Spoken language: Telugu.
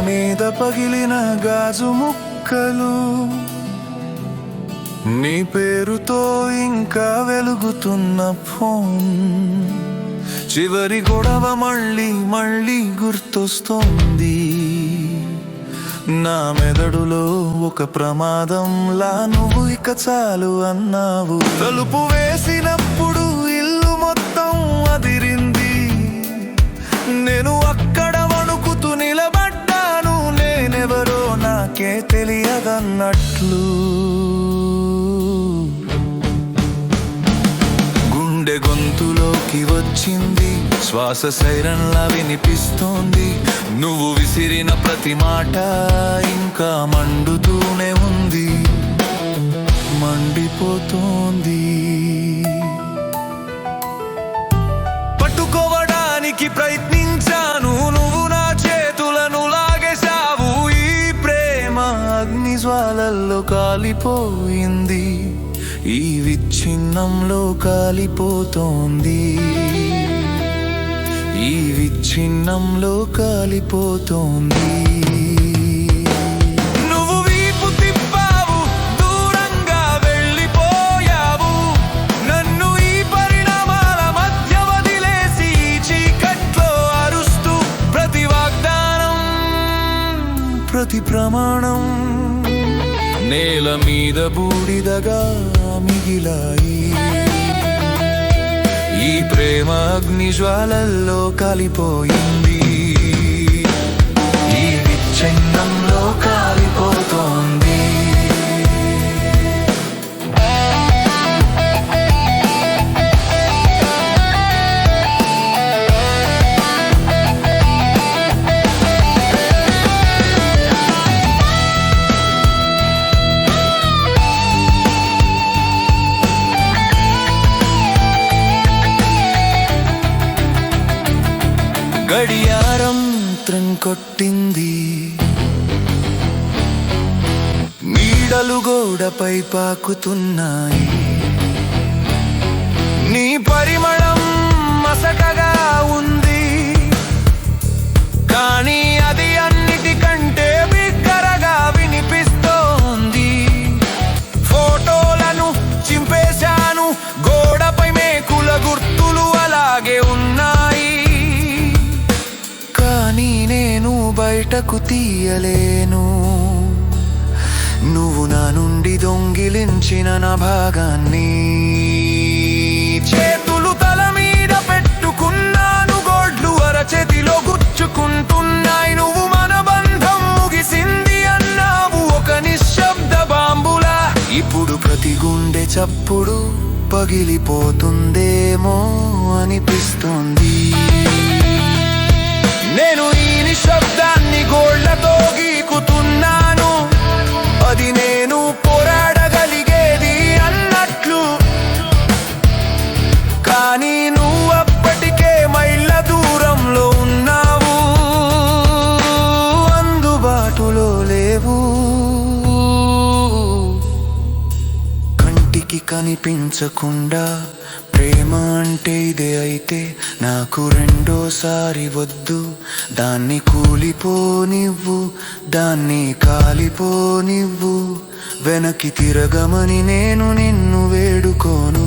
మీద పగిలిన గాజు ముక్కలు నీ పేరుతో ఇంకా వెలుగుతున్న ఫోన్. చివరి గొడవ మళ్ళీ మళ్ళీ గుర్తొస్తోంది. నా మెదడులో ఒక ప్రమాదంలా నువ్వు ఇక చాలు అన్నావు. తలుపు వేసినప్పుడు ఇల్లు మొత్తం అదిరింది. నేను అక్కడ ఉన్నట్లు గుండె గొంతులోకి వచ్చింది. శ్వాస సైరన్లా వినిపిస్తోంది. నువ్వు విసిరిన ప్రతి మాట ఇంకా మండుతూనే కాలిపోయింది. ఈ విచ్ఛిన్నంలో కాలిపోతోంది ఈ విచ్ఛిన్నంలో కాలిపోతోంది నువ్వు తిప్పావు దూరంగా వెళ్ళిపోయావు. నన్ను ఈ మధ్య వదిలేసి చీకట్లో అరుస్తూ ప్రతి ప్రమాణం నేల మీద బూడిదగా మిగిలాయి. ఈ ప్రేమ అగ్ని జ్వాలల్లో కాలిపోయింది. గడియారం త్రం కొట్టింది. నీడలు గోడపై పాకుతున్నాయి. నీ పరిమళ బయటకు తీయలేను. నువ్వు నా నుండి దొంగిలించిన నా భాగాన్ని చేతులు తల మీద పెట్టుకున్నాను గోడ్లు అరచేతిలో గుచ్చుకుంటున్నాయి. నువ్వు మన బంధం ముగిసింది అన్నావు ఒక నిశ్శబ్ద బాంబులా. ఇప్పుడు ప్రతి గుండె చప్పుడు పగిలిపోతుందేమో అనిపిస్తుంది. కనిపించకుండా ప్రేమ అంటే ఇదే అయితే నాకు రెండోసారి వద్దు. దాన్ని కూలిపోనివ్వు దాన్ని కాలిపోనివ్వు. వెనక్కి తిరగమని నేను నిన్ను వేడుకోను.